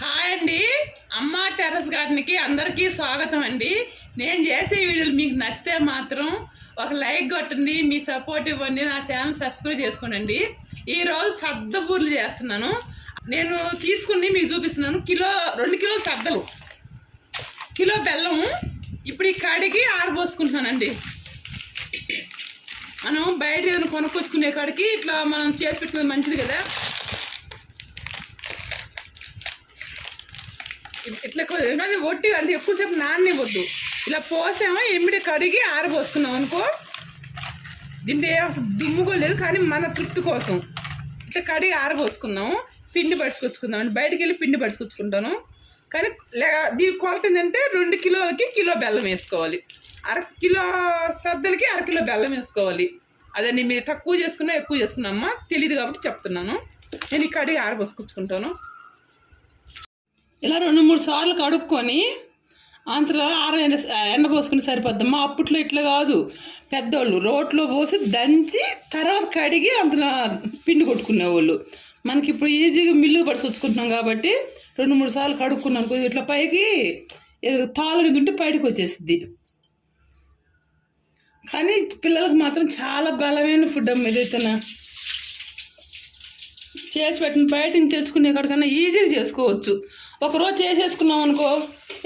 Hi అండి. అమ్మ terrace గార్డెన్కి అందరికీ స్వాగతం అండి. నేను చేసే వీడియోలు మీకు నచ్చితే మాత్రం ఒక లైక్ కొట్టండి మీ సపోర్ట్ ఇవ్వండి నా ఛానల్ సబ్స్క్రైబ్ చేసుకోనండి. ఈరోజు సద్ద బూర్లు చేస్తున్నాను. నేను తీసుకుని మీకు చూపిస్తున్నాను. కిలో రెండు కిలోల సద్దలు. కిలో బెల్లం ఇప్పుడు ఈ కడిగి ఆరబోసుకుంటున్నానండి. మనం బయట ఏదైనా కొనుక్కొచ్చుకునే కాడికి ఇట్లా మనం చేసి పెట్టుకునేది మంచిది కదా. ఇట్లా కొ- ఒట్టి అంటే ఎక్కువసేపు నాననివ్వద్దు. ఇలా పోసామో ఎమ్మిడి కడిగి ఆరబోసుకున్నాం అనుకో దీంట్లో ఏ అసలు కూడా లేదు కానీ మన తృప్తి కోసం. ఇట్లా కడిగి ఆరబోసుకుందాము పిండి పడుచుకొచ్చుకుందాం అండి బయటకు వెళ్ళి పిండి పడుచుకొచ్చుకుంటాను కానీ దీని కొలత ఏంటంటే రెండు కిలోలకి కిలో బెల్లం వేసుకోవాలి. అర కిలో సద్దలకి అర కిలో బెల్లం వేసుకోవాలి. అదండి మీరు తక్కువ చేసుకున్నా ఎక్కువ చేసుకున్నామ్మా తెలియదు కాబట్టి చెప్తున్నాను. నేను ఈ కడిగి ఆరబోసుకొచ్చుకుంటాను. ఇలా రెండు మూడు సార్లు కడుక్కొని అంతలో ఆర ఎండ ఎండ పోసుకుని సరిపోద్దమ్మా. అప్పట్లో ఇట్లా కాదు. పెద్దోళ్ళు రోట్లో పోసి దంచి తర్వాత కడిగి అంతలో పిండి కొట్టుకునేవాళ్ళు. మనకి ఇప్పుడు ఈజీగా మిల్లు పట్టుకొచ్చుకుంటున్నాం కాబట్టి రెండు మూడు సార్లు కడుక్కున్నాను కొద్దిగా ఇట్లా పైకి తాళని తింటే ఉంటే బయటకు వచ్చేసిద్ది. కానీ పిల్లలకు మాత్రం చాలా బలమైన ఫుడ్ అమ్మ ఇదైతేనా చేసి పెట్టిన బయట తెచ్చుకునే ఎక్కడికైనా ఈజీగా చేసుకోవచ్చు. ఒకరోజు చేసేసుకున్నాం అనుకో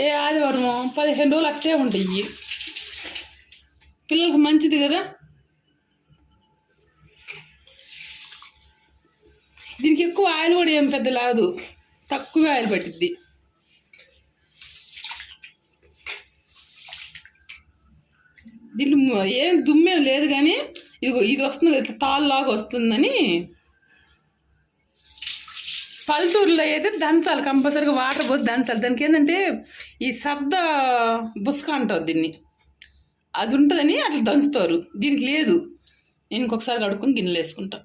ఏ ఆదివారము పదిహేను రోజులు అట్లే ఉంటాయి. పిల్లలకు మంచిది కదా? దీనికి ఎక్కువ ఆయిల్ కూడా ఏం పెద్ద లాదు. తక్కువ ఆయిల్ పట్టిద్ది. దీంట్లో ఏం దుమ్మేం లేదు కానీ ఇది ఇది వస్తుంది ఇట్లా తాళ్ళలాగా వస్తుందని పల్లెటూరులో అయితే దంచాలి కంపల్సరీగా వాటర్ పోసి దంచాలి. దానికి ఏంటంటే ఈ శబ్ద బుసక అంటారు దీన్ని. అది ఉంటుందని అట్లా దంచుతారు. దీనికి లేదు. నేను ఇంకొకసారి కడుక్కొని గిన్నెలు వేసుకుంటా.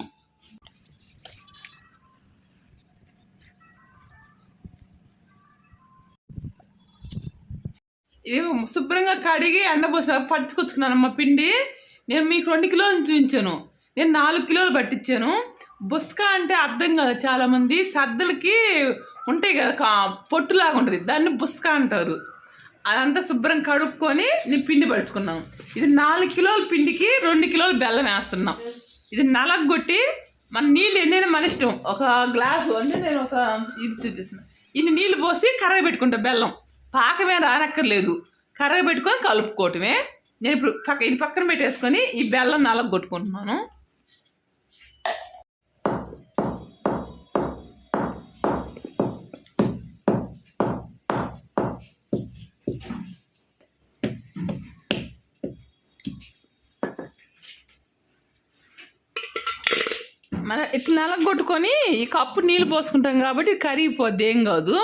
ఇది శుభ్రంగా కడిగి ఎండపోసిన పట్టుకొచ్చుకున్నాను అమ్మ పిండి. నేను మీకు రెండు కిలోలు చూపించాను. నేను నాలుగు కిలోలు పట్టించాను. బుస్కా అంటే అర్థం కాదు చాలామంది. సద్దలకి ఉంటాయి కదా కా పొట్టులాగా ఉంటుంది. దాన్ని బుస్కా అంటారు. అదంతా శుభ్రం కడుక్కొని నేను పిండి పడుచుకున్నాం ఇది నాలుగు కిలోల పిండికి రెండు కిలోలు బెల్లం వేస్తున్నాం. ఇది నలగొట్టి మన నీళ్ళు ఎన్నైనా మన ఇష్టం. ఒక గ్లాసు అంటే నేను ఒక ఇది చూపిస్తున్నా. ఇన్ని నీళ్ళు పోసి కరగ పెట్టుకుంటా బెల్లం. పాకమే రానక్కర్లేదు. కరగ పెట్టుకొని కలుపుకోవటమే. నేను ఇప్పుడు పక్క ఇది పక్కన పెట్టేసుకొని ఈ బెల్లం నలగొట్టుకుంటున్నాను. మన ఇట్లా నలగొట్టుకొని ఈ కప్పు నీళ్ళు పోసుకుంటాం కాబట్టి కరిగిపోద్ది ఏం కాదు.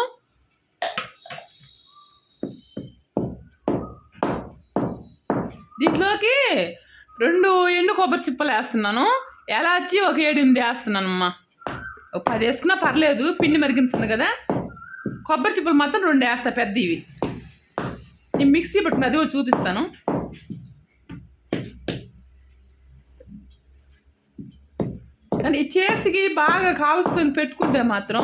దీంట్లోకి రెండు ఎండు కొబ్బరి చిప్పలు వేస్తున్నాను. ఎలాచి ఒక ఏడు ఎనిమిది వేస్తున్నాను అమ్మ ఒక పది వేసుకున్నా పర్లేదు పిండి మరిగింతుంది కదా. కొబ్బరి చిప్పలు మాత్రం రెండు వేస్తా పెద్ద ఇవి నేను మిక్సీ పట్టుకుని అది కూడా చూపిస్తాను. కానీ ఈ చేసికి బాగా కావస్తుంది పెట్టుకుంటే మాత్రం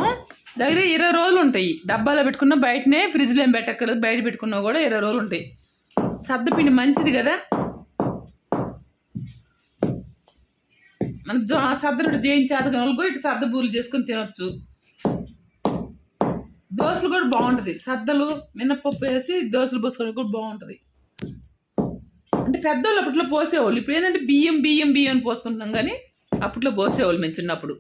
దగ్గర ఇరవై రోజులు ఉంటాయి. డబ్బాలో పెట్టుకున్నా బయటనే ఫ్రిడ్జ్లో ఏం పెట్టక్కర్లేదు. బయట పెట్టుకున్నా కూడా ఇరవై రోజులు ఉంటాయి. సద్దపిండి మంచిది కదా? మన జో సద్దరుడు చేయించేది వాళ్ళు ఇటు సద్ద బూరెలు చేసుకొని తినొచ్చు. దోశలు కూడా బాగుంటుంది. సద్దలు మినప్పప్పు వేసి దోశలు పోసుకోవడానికి కూడా బాగుంటుంది. అంటే పెద్దోళ్ళు అప్పట్లో పోసేవాళ్ళు. ఇప్పుడు ఏంటంటే బియ్యం బియ్యం బియ్యం పోసుకుంటున్నాం కానీ అప్పట్లో పోసేవాళ్ళు మేము చిన్నప్పుడు.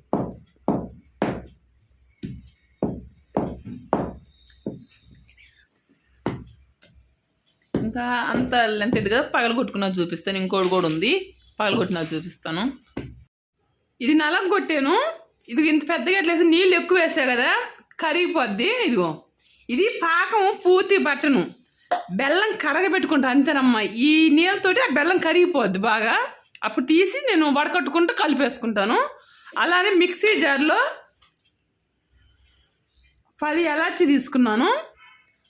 ఇంకా అంత లెంత్ ఇది కదా పగలగొట్టుకున్నా చూపిస్తాను. ఇంకోటి కూడా ఉంది. పగలగొట్టినా చూపిస్తాను. ఇది నలం కొట్టాను. ఇది ఇంత పెద్దగా ఎట్లేసి నీళ్ళు ఎక్కువ వేసా కదా కరిగిపోద్ది. ఇదిగో. ఇది పాకం పూర్తి బట్టను. బెల్లం కరగబెట్టుకుంటా అంతేనమ్మా. ఈ నీళ్ళతోటి ఆ బెల్లం కరిగిపోద్ది బాగా. అప్పుడు తీసి నేను వడకట్టుకుంటూ కలిపేసుకుంటాను. అలానే మిక్సీ జార్లో పది ఎలాచి తీసుకున్నాను.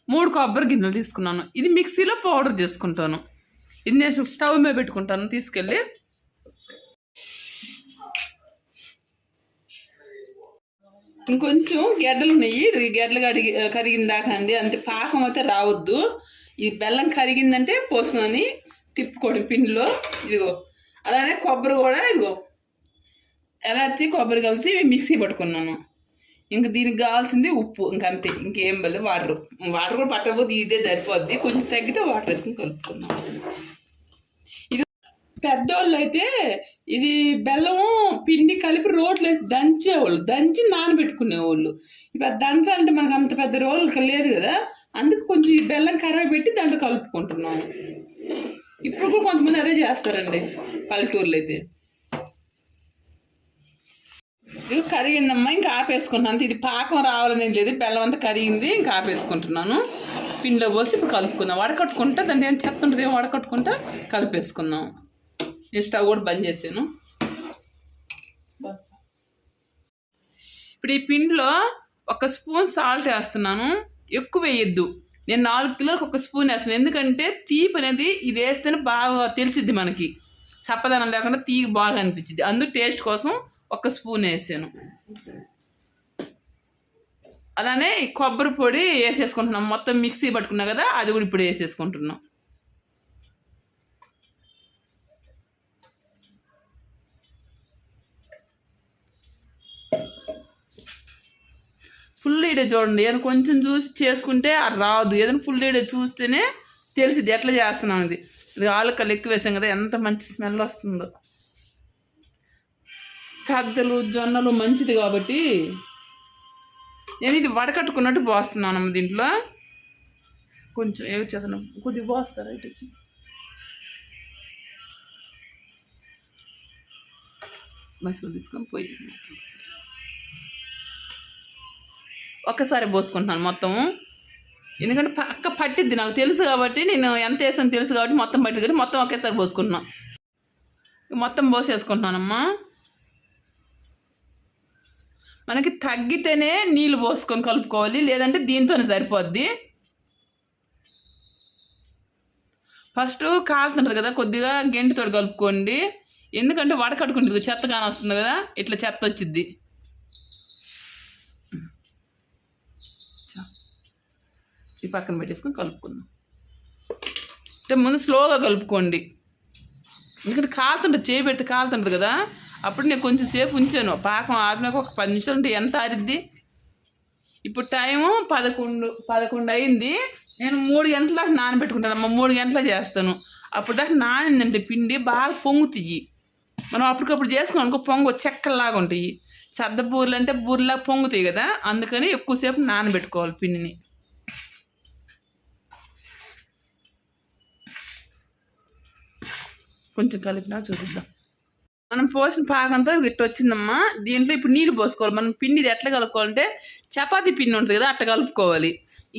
మూడు కొబ్బరి గిన్నెలు తీసుకున్నాను. ఇది మిక్సీలో పౌడర్ చేసుకుంటాను. ఇది నేను స్టవ్ మీద పెట్టుకుంటాను. తీసుకెళ్ళి ఇంకొంచెం గెడ్డలు ఉన్నాయి. గెడ్డలు కడిగి కరిగిన దాకా అండి. అంతే పాకం అయితే రావద్దు. ఈ బెల్లం కరిగిందంటే పోసుకుని తిప్పుకోండి పిండిలో. ఇదిగో. అలానే కొబ్బరి కూడా ఇదిగో. ఎలాచి కొబ్బరి కలిసి మిక్సీ పట్టుకున్నాను. ఇంక దీనికి కావాల్సింది ఉప్పు. ఇంకంతే ఇంకేం బలి వాటర్. వాటర్ కూడా పట్టకపోతే ఇదే సరిపోద్ది. కొంచెం తగ్గితే వాటర్ వేసుకుని కలుపుకున్నాం ఇది పెద్దోళ్ళు అయితే ఇది బెల్లము పిండి కలిపి రోట్లు వేసి దంచేవాళ్ళు. దంచి నానబెట్టుకునేవాళ్ళు. ఇప్పుడు దంచాలంటే మనకు అంత పెద్ద రోలు లేదు కదా. అందుకు కొంచెం బెల్లం కర్ర పెట్టి దాంట్లో కలుపుకుంటున్నాము ఇప్పుడు కూడా కొంతమంది అదే చేస్తారండి. పల్లెటూర్లో అయితే ఇది కరిగిందమ్మా ఇంకా ఆపేసుకుంటున్నాను అంతే ఇది పాకం రావాలని లేదు బెల్లం అంతా కరిగింది ఇంకా ఆపేసుకుంటున్నాను. పిండిలో పోసి ఇప్పుడు కలుపుకుందాం. వడకట్టుకుంటా దాన్ని ఏం చెత్త ఉంటుంది ఏం వడకట్టుకుంటా కలిపేసుకుందాం. నేను స్టవ్ కూడా బంద్ చేసాను. ఇప్పుడు ఈ పిండిలో ఒక స్పూన్ సాల్ట్ వేస్తున్నాను. ఎక్కువ వేయద్దు. నేను నాలుగు కిలోలకు ఒక స్పూన్ వేస్తాను ఎందుకంటే తీపి అనేది ఇది వేస్తేనే బాగా తెలిసిద్ది మనకి. చప్పదనం లేకుండా తీగ బాగా అనిపించింది. అందు టేస్ట్ కోసం ఒక స్పూన్ వేసాను. అలానే కొబ్బరి పొడి వేసేసుకుంటున్నాం. మొత్తం మిక్సీ పట్టుకున్నా కదా అది కూడా ఇప్పుడు వేసేసుకుంటున్నాం. ఫుల్ ఈడే చూడండి. ఏదైనా కొంచెం చూసి చేసుకుంటే అది రాదు. ఏదైనా ఫుల్ ఈడే చూస్తేనే తెలిసిద్ది. ఎట్లా చేస్తున్నాం ఇది ఇది ఆలుకలు ఎక్కువ వేసాం కదా ఎంత మంచి స్మెల్ వస్తుందో. సద్దలు జొన్నలు మంచిది కాబట్టి నేను ఇది వడకట్టుకున్నట్టు పోస్తున్నాను అమ్మ దీంట్లో. కొంచెం ఏవి చదవను కొద్దిగా పోస్తారా ఇటు వచ్చి మసిపూలు తీసుకొని పోయి ఒకసారి పోసుకుంటున్నాను మొత్తం ఎందుకంటే పక్క పట్టిద్ది నాకు తెలుసు కాబట్టి నేను ఎంత వేసాను తెలుసు కాబట్టి మొత్తం పట్టింది మొత్తం ఒకేసారి పోసుకుంటున్నాను మొత్తం పోసేసుకుంటున్నానమ్మా. మనకి తగ్గితేనే నీళ్ళు పోసుకొని కలుపుకోవాలి లేదంటే దీంతోనే సరిపోద్ది. ఫస్ట్ కాలుతుంటుంది కదా కొద్దిగా గెంటితో కలుపుకోండి. ఎందుకంటే వడకట్టుకుంటుంది చెత్త కానొస్తుంది కదా ఇట్లా చెత్త వచ్చిద్ది. ఈ పక్కన పెట్టేసుకొని కలుపుకుందాం. అంటే ముందు స్లోగా కలుపుకోండి. ఎందుకంటే కాలుతుంటుంది చేయి పెడితే కాలుతుంటుంది కదా. అప్పుడు నేను కొంచెం సేపు ఉంచాను. పాకం ఆరినాక ఒక పది నిమిషాలు ఉంటే ఎంత ఆరిద్ది? ఇప్పుడు టైము పదకొండు పదకొండు అయింది. నేను మూడు గంటల నానబెట్టుకుంటాను అమ్మ మూడు గంటల చేస్తాను. అప్పుడు దాకా నానిందంటే పిండి బాగా పొంగుతాయి. మనం అప్పటికప్పుడు చేసుకున్నాం అనుకో పొంగు చెక్కలాగా ఉంటాయి. సద్ద బూరెలు అంటే బూరెలాగా పొంగుతాయి కదా. అందుకని ఎక్కువసేపు నానబెట్టుకోవాలి పిండిని. కొంచెం కలిపినా చూపిద్దాం. మనం పోసిన పాకంతో ఇది ఇట్ట వచ్చిందమ్మా. దీంట్లో ఇప్పుడు నీళ్ళు పోసుకోవాలి. మనం పిండి ఇది ఎట్లా కలుపుకోవాలంటే చపాతి పిండి ఉంటుంది కదా అట్ట కలుపుకోవాలి.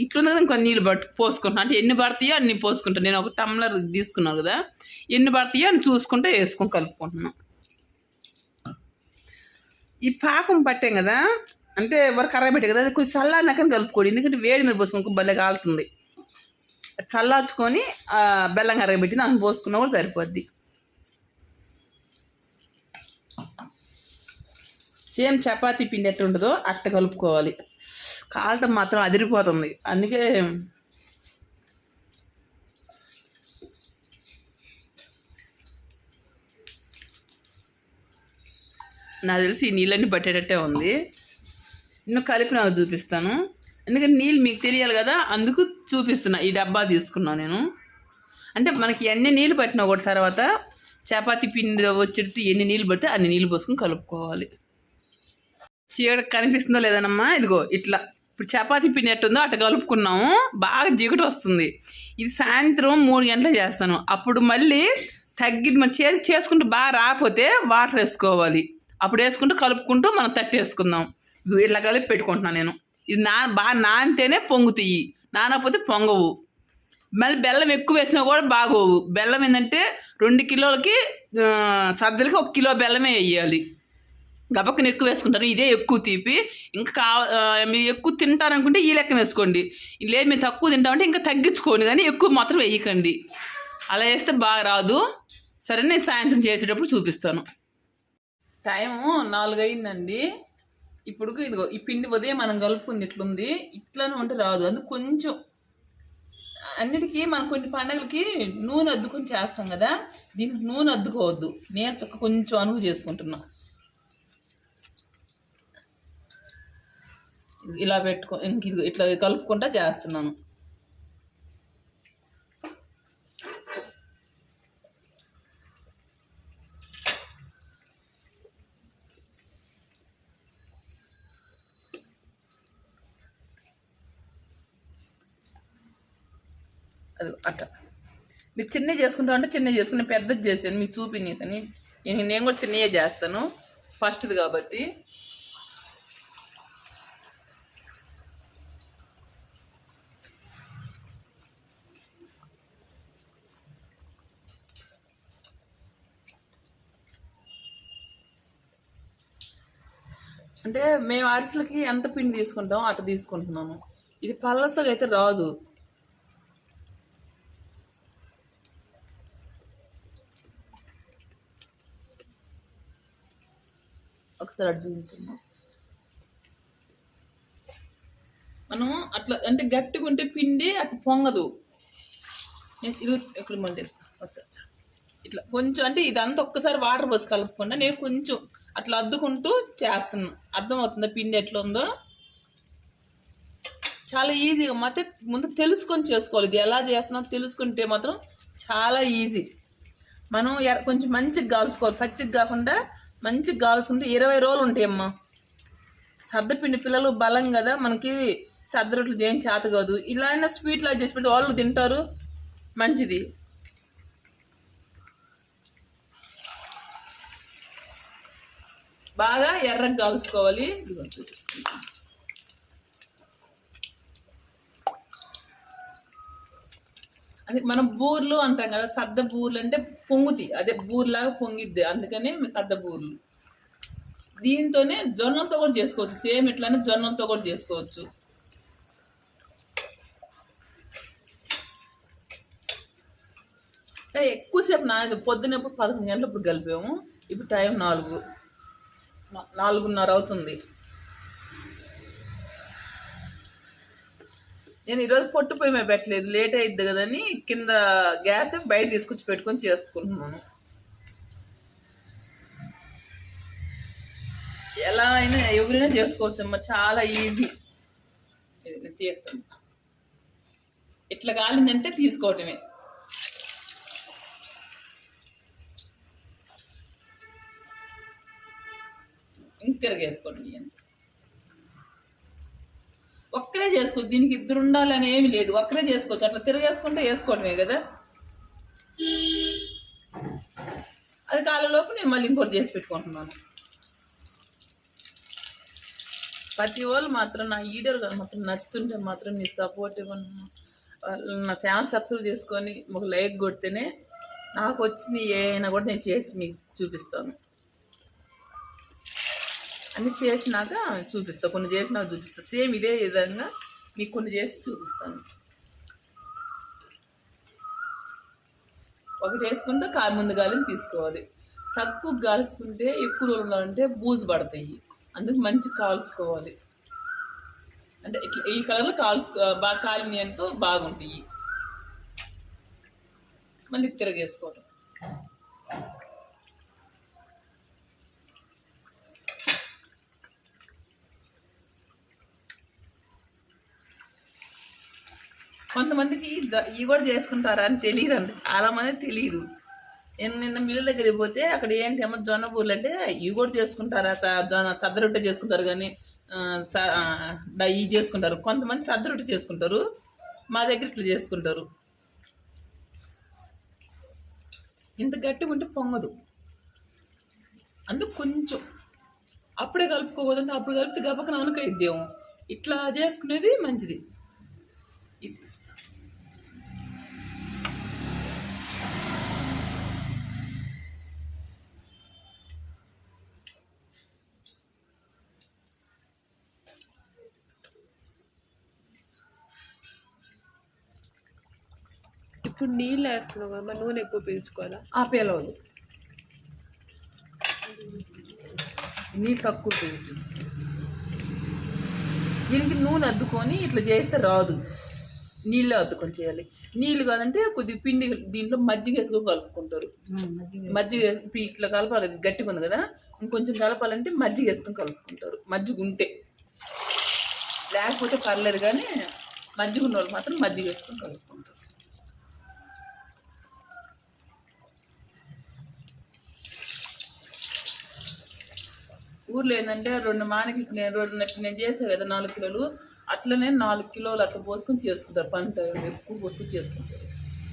ఇట్లుంది కదా ఇంకా నీళ్ళు పట్టు పోసుకుంటాను అంటే ఎన్ని పడతాయో అన్ని పోసుకుంటాను నేను ఒక టమ్లర్ తీసుకున్నాను కదా. ఎన్ని పడతాయో అని చూసుకుంటే వేసుకొని కలుపుకుంటున్నాను ఈ పాకం పట్టాం కదా అంటే వరకు కర్ర పెట్టే కదా అది కొంచెం చల్లారినాకని కలుపుకోండి. ఎందుకంటే వేడి మీద పోసుకొని భలే కాలుతుంది. చల్లార్చుకొని బెల్లం కరగబెట్టి దాన్ని పోసుకున్నా కూడా సరిపోద్ది. సేమ్ చపాతీ పిండి ఎట్ట ఉంటుందో అట్ట కలుపుకోవాలి. కాలటం మాత్రం అదిరిపోతుంది. అందుకే నాకు తెలిసి ఈ నీళ్ళన్నీ పట్టేటట్టే ఉంది. నేను కలిపి నాకు చూపిస్తాను. ఎందుకంటే నీళ్ళు మీకు తెలియాలి కదా అందుకు చూపిస్తున్నా. ఈ డబ్బా తీసుకున్నాను నేను. అంటే మనకి ఎన్ని నీళ్ళు పట్టినా ఒకటి తర్వాత చపాతీ పిండి వచ్చేటట్టు ఎన్ని నీళ్ళు పడితే అన్ని నీళ్ళు పోసుకొని కలుపుకోవాలి. చీడ కనిపిస్తుందో లేదనమ్మా? ఇదిగో ఇట్లా. ఇప్పుడు చపాతీ పిండి ఎట్టుందో అట్ట కలుపుకున్నాము. బాగా జిగుటు వస్తుంది. ఇది సాయంత్రం మూడు గంటలు చేస్తాను. అప్పుడు మళ్ళీ తగ్గిది మన చేతి చేసుకుంటూ బాగా రాకపోతే వాటర్ వేసుకోవాలి. అప్పుడు వేసుకుంటూ కలుపుకుంటూ మనం తట్టి వేసుకుందాం. ఇట్లా కలిపి పెట్టుకుంటున్నాను నేను. ఇది నా బాగా నానితేనే పొంగుతాయి. నానకపోతే పొంగవు. మళ్ళీ బెల్లం ఎక్కువ వేసినా కూడా బాగోవు. బెల్లం ఏంటంటే రెండు కిలోలకి ఆ, సజ్జలకి ఒక కిలో బెల్లమే వేయాలి. గబక్కన ఎక్కువ వేసుకుంటారు. ఇదే ఎక్కువ తీపి. ఇంకా కా మీరు ఎక్కువ తింటారనుకుంటే ఈ లెక్క వేసుకోండి. లేదు మేము తక్కువ తింటామంటే ఇంకా తగ్గించుకోండి. కానీ ఎక్కువ మాత్రం వేయకండి. అలా వేస్తే బాగా రాదు. సరే నేను సాయంత్రం చేసేటప్పుడు చూపిస్తాను. టైము నాలుగు అయిందండి ఇప్పుడు ఇదిగో ఈ పిండి ఉదయం మనం కలుపుకుంది ఇట్లుంది ఇట్లానే ఉంటే రాదు. అందుకు కొంచెం అన్నిటికీ మనం కొన్ని పండగలకి నూనె అద్దుకొని చేస్తాం కదా. దీనికి నూనె అద్దుకోవద్దు. నేను చక్క కొంచెం అనువు చేసుకుంటున్నాను ఇలా పెట్టుకో ఇంక ఇట్లా కలుపుకుంటా చేస్తున్నాను. అది అట్ట. మీరు చిన్నవి చేసుకుంటా అంటే చిన్నవి చేసుకుని పెద్దది చేశాను మీకు చూపిని కానీ నేను నేను కూడా చిన్నవే చేస్తాను. ఫస్ట్ది కాబట్టి. అంటే మేము అరిసెలకి ఎంత పిండి తీసుకుంటాం అట్ట తీసుకుంటున్నాను ఇది పలసగా అయితే రాదు. ఒకసారి అటు చూపించమ్మా. మనం అట్లా అంటే గట్టిగా ఉంటే పిండి అట్లా పొంగదు. నేను ఇది ఇక్కడ మళ్ళీ ఒకసారి. ఇట్లా కొంచెం అంటే ఇదంతా ఒక్కసారి వాటర్ పోసి కలుపుకుండా నేను కొంచెం అట్లా అద్దుకుంటూ చేస్తున్నాం. అర్థమవుతుందా? పిండి ఎట్లా ఉందో చాలా ఈజీగా మాత్రం ముందు తెలుసుకొని చేసుకోవాలి. ఇది ఎలా చేస్తున్నాం తెలుసుకుంటే మాత్రం చాలా ఈజీ మనం ఎర- కొంచెం మంచిగా కాల్చుకోవాలి పచ్చిగా కాకుండా మంచిగా కాల్చుకుంటే ఇరవై రోజులు ఉంటాయి అమ్మ సర్దపిండి పిల్లలు బలం కదా. మనకి సర్ద రొట్లు చేయని చేత కాదు. ఇలా అయినా స్వీట్ చేసి పెడితే వాళ్ళు తింటారు. మంచిది. బాగా ఎర్రగా కాల్చుకోవాలి. ఇదిగో చూపిస్తాను అది మనం బూర్లు అంటాం కదా సద్ద బూర్లు అంటే పొంగుతి అదే బూర్లాగా పొంగిద్ది. అందుకనే సద్ద బూర్లు. దీంతోనే జొన్నలతో కూడా చేసుకోవచ్చు. సేమ్ ఇట్లానే జొన్నలతో కూడా చేసుకోవచ్చు. ఎక్కువసేపు నాది పొద్దునప్పుడు పదకొండు గంటలప్పుడు కలిపాము. ఇప్పుడు టైం నాలుగు. నాలుగున్నర అవుతుంది. నేను ఈరోజు పొట్టు పొయ్యి మీద పెట్టలేదు లేట్ అయిద్ది కదని కింద గ్యాస్ బయట తీసుకొచ్చి పెట్టుకొని చేసుకుంటున్నాను. ఎలా అయినా ఎవరైనా చేసుకోవచ్చమ్మా చాలా ఈజీ. ఇది తీస్తాను. ఇట్లా కాలిందంటే తీసుకోవటమే. ఇంకెరగేసుకోండి ఒక్కరే చేసుకో దీనికి ఇద్దరు ఉండాలని ఏమి లేదు. ఒక్కరే చేసుకోవచ్చు. అట్లా తిరగేసుకుంటే వేసుకోవడమే కదా. అది కాలలోపు నేను మళ్ళీ ఇంకోటి చేసి పెట్టుకుంటున్నాను. ప్రతి వాళ్ళు మాత్రం నా ఈడర్ కదా మాత్రం నచ్చుతుంటే మాత్రం మీ సపోర్ట్ ఇవ్వను. వాళ్ళు నా ఛానల్ సబ్స్క్రైబ్ చేసుకొని ఒక లైక్ కొడితేనే నాకు వచ్చిన ఏమైనా కూడా నేను చేసి మీకు చూపిస్తాను. అన్ని చేసినాక చూపిస్తా. కొన్ని చేసినాక చూపిస్తా. సేమ్ ఇదే విధంగా మీకు కొన్ని చేసి చూపిస్తాను. ఒకటి వేసుకుంటే కాలు ముందు గాలిని తీసుకోవాలి. తక్కువ కాల్చుకుంటే ఎక్కువ రోజులు ఉండాలంటే బూజు పడతాయి. అందుకు మంచి కాల్చుకోవాలి. అంటే ఇట్లా ఈ కలర్లో కాల్చుకో బాగా కాలినాయి బాగుంటాయి. మళ్ళీ తిరగేసుకోవటం. కొంతమందికి జ- ఇవి కూడా చేసుకుంటారా అని తెలియదు అంట చాలామంది తెలియదు. నేను నిన్న మిల్లు దగ్గరికి పోతే అక్కడ ఏంటి జొన్న పూలు అంటే ఇవి కూడా చేసుకుంటారా స- జొన్న సద్ద రొట్టె చేసుకుంటారు కానీ స- ఇవి చేసుకుంటారు. కొంతమంది సద్ద రొట్టె చేసుకుంటారు. మా దగ్గర ఇట్లా చేసుకుంటారు. ఇంత గట్టిగా ఉంటే పొంగదు. అందుకు కొంచెం. అప్పుడే కలుపుకోవద్దంటే అప్పుడు కలిపితే గబక్కన అనుకైద్దేమో ఇట్లా చేసుకునేది మంచిది. ఇప్పుడు నీళ్ళు వేస్తున్నావు కదా మరి నూనె ఎక్కువ పీల్చుకోవాలా? ఆ పేలవదు నీళ్ళు తక్కువ వేసి దీనికి నూనె అద్దుకొని ఇట్లా చేస్తే రాదు. నీళ్ళే అద్దుకొని చేయాలి. నీళ్ళు కాదంటే కొద్దిగా పిండి దీంట్లో మజ్జిగ వేసుకొని కలుపుకుంటారు. మజ్జిగ వేసి ఇట్లా కలపాలి గట్టిగా ఉంది కదా ఇంకొంచెం కలపాలంటే మజ్జిగ వేసుకొని కలుపుకుంటారు. మజ్జిగ ఉంటే. లేకపోతే పర్లేదు కానీ మజ్జిగ ఉన్న వాళ్ళు మాత్రం మజ్జిగ వేసుకొని కలుపుకుంటారు. ఊర్లో ఏంటంటే రెండు మానకి ఇప్పుడు నేను రెండు నేను చేసే కదా నాలుగు కిలోలు అట్లనే నాలుగు కిలోలు అట్లా పోసుకొని చేసుకుంటారు పంట ఎక్కువ పోసుకొని చేసుకుంటారు.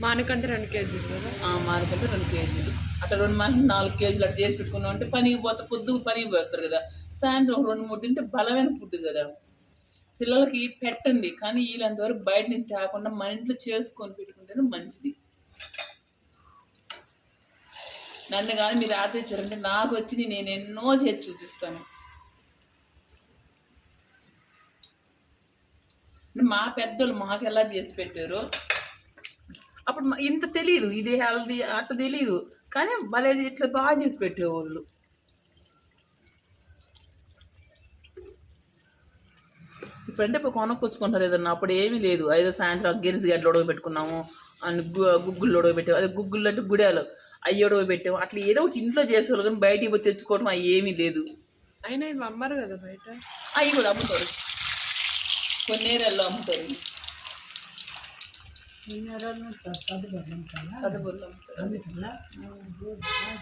మానకంటే రెండు కేజీలు కదా? మానకంటే రెండు కేజీలు. అట్లా రెండు మానకి నాలుగు కేజీలు అట్లా చేసి పెట్టుకున్నాం అంటే పనికి పోతే పొద్దుకు పనికి పోస్తారు కదా. సాయంత్రం ఒక రెండు మూడు తింటే బలమైన ఫుడ్ కదా. పిల్లలకి పెట్టండి కానీ వీళ్ళంతవరకు బయట నుంచి తేకుండా మన ఇంట్లో చేసుకొని పెట్టుకుంటేనే మంచిది. నన్ను కానీ మీరు ఆదరించారంటే నాకు వచ్చి నేను ఎన్నో చేసి చూపిస్తాను. మా పెద్దోళ్ళు మాకు ఎలా చేసి పెట్టారు అప్పుడు ఇంత తెలియదు ఇది హెల్దీ అట్లా తెలియదు కానీ భలే ఇట్లా బాగా చేసి పెట్టేవాళ్ళు. ఇప్పుడంటే ఇప్పుడు కొనుక్కొచ్చుకుంటారు ఏదన్నా అప్పుడు ఏమీ లేదు. ఐదో సాయంత్రం గిరిసి గడ్డలు ఉడకబెట్టుకున్నాము పెట్టుకున్నాము అని గుగ్గులు ఉడవ అదే గుగ్గులు అంటే గుడాలు. అయ్యి ఉడవ పెట్టాము అట్లా ఏదో ఒకటి ఇంట్లో చేసేవాళ్ళు కానీ బయటికి పోయి తెచ్చుకోవడం అవి ఏమీ లేదు. అయినా ఇవి అమ్మరు కదా బయట. అవి కూడా అమ్ముతారు. కొన్ని ఏరియాల్లో అమ్ముతారు.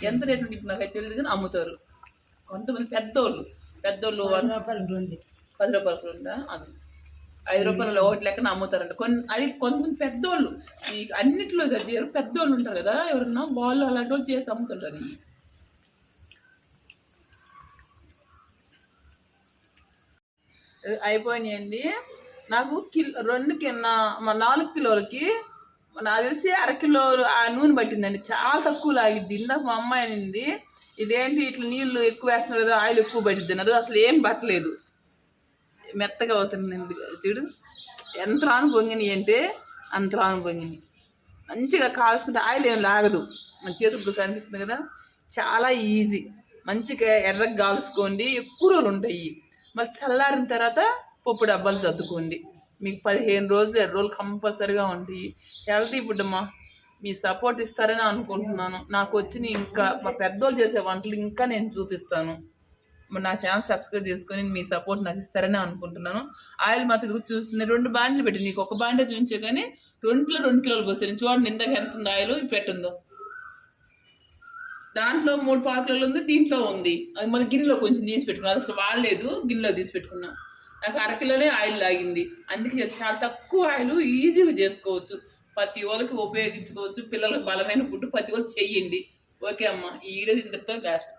ఎంత రేటు ఉంది ఇప్పుడు నాకైతే తెలియదు కానీ అమ్ముతారు. కొంతమంది పెద్దోళ్ళు. పెద్దోళ్ళు పది రూపాయలకు ఉందా అది. ఐదు రూపాయలు ఒకటి లెక్కన అమ్ముతారంట కొన్ని అది కొంతమంది పెద్దోళ్ళు ఈ అన్నిట్లో చేయరు పెద్దోళ్ళు ఉంటారు కదా ఎవరన్నా వాళ్ళు అలాంటి వాళ్ళు చేసి అమ్ముతుంటారు అయిపోయినాయండి. నాకు కిలో రెండు కిలో మా నాలుగు కిలోలకి నాకు తెలిసి అర కిలో ఆ నూనె పట్టిందండి. చాలా తక్కువ లాగిద్ది. ఇందాక మా అమ్మాయి అనింది ఇదేంటి ఇట్లా నీళ్ళు ఎక్కువ వేస్తున్నారు కదా ఆయిల్ ఎక్కువ పట్టిద్ది అసలు ఏం పట్టలేదు. మెత్తగా అవుతుంది చూడు ఎంత రాను పొంగినాయి అంటే అంత రాను పొంగినాయి మంచిగా కాల్చుకుంటే ఆయిల్ ఏం లాగదు. మన చేతులకు కనిపిస్తుంది కదా. చాలా ఈజీ. మంచిగా ఎర్రగా కాల్చుకోండి. ఎక్కువ రోజులు ఉంటాయి. మళ్ళీ చల్లారిన తర్వాత పప్పు డబ్బాలు సర్దుకోండి. మీకు పదిహేను రోజులు ఎర్ర రోజులు కంపల్సరీగా ఉంటాయి. హెల్తీ ఫుడ్ అమ్మా. మీ సపోర్ట్ ఇస్తారని అనుకుంటున్నాను. నాకు వచ్చిన ఇంకా మా పెద్దోళ్ళు చేసే వంటలు ఇంకా నేను చూపిస్తాను. నా ఛానల్ సబ్స్క్రైబ్ చేసుకొని మీ సపోర్ట్ నాకు ఇస్తారని అనుకుంటున్నాను. ఆయిల్ మాత్రం ఇదిగో చూస్తుంది రెండు బాండ్లు పెట్టి నీకు ఒక బాండే చూపించే కానీ రెండులో రెండు కిలోలు పోస్తాను చూడండి ఇందాక ఎంత ఉంది ఆయిల్ పెట్టుందో దాంట్లో మూడు పాకులలో ఉంది దీంట్లో ఉంది. అది మన గిన్నెలో కొంచెం తీసి పెట్టుకున్నాం అసలు వాడలేదు గిన్నెలో తీసి పెట్టుకున్నాం. నాకు అరకిలోనే ఆయిల్ లాగింది. అందుకే చాలా తక్కువ ఆయిల్ ఈజీగా చేసుకోవచ్చు. ప్రతి వాళ్ళకి ఉపయోగించుకోవచ్చు. పిల్లలకు బలమైన ఫుడ్ ప్రతి వాళ్ళు చెయ్యండి ఓకే అమ్మ ఈ వీడియో ఇంతతో లాస్ట్.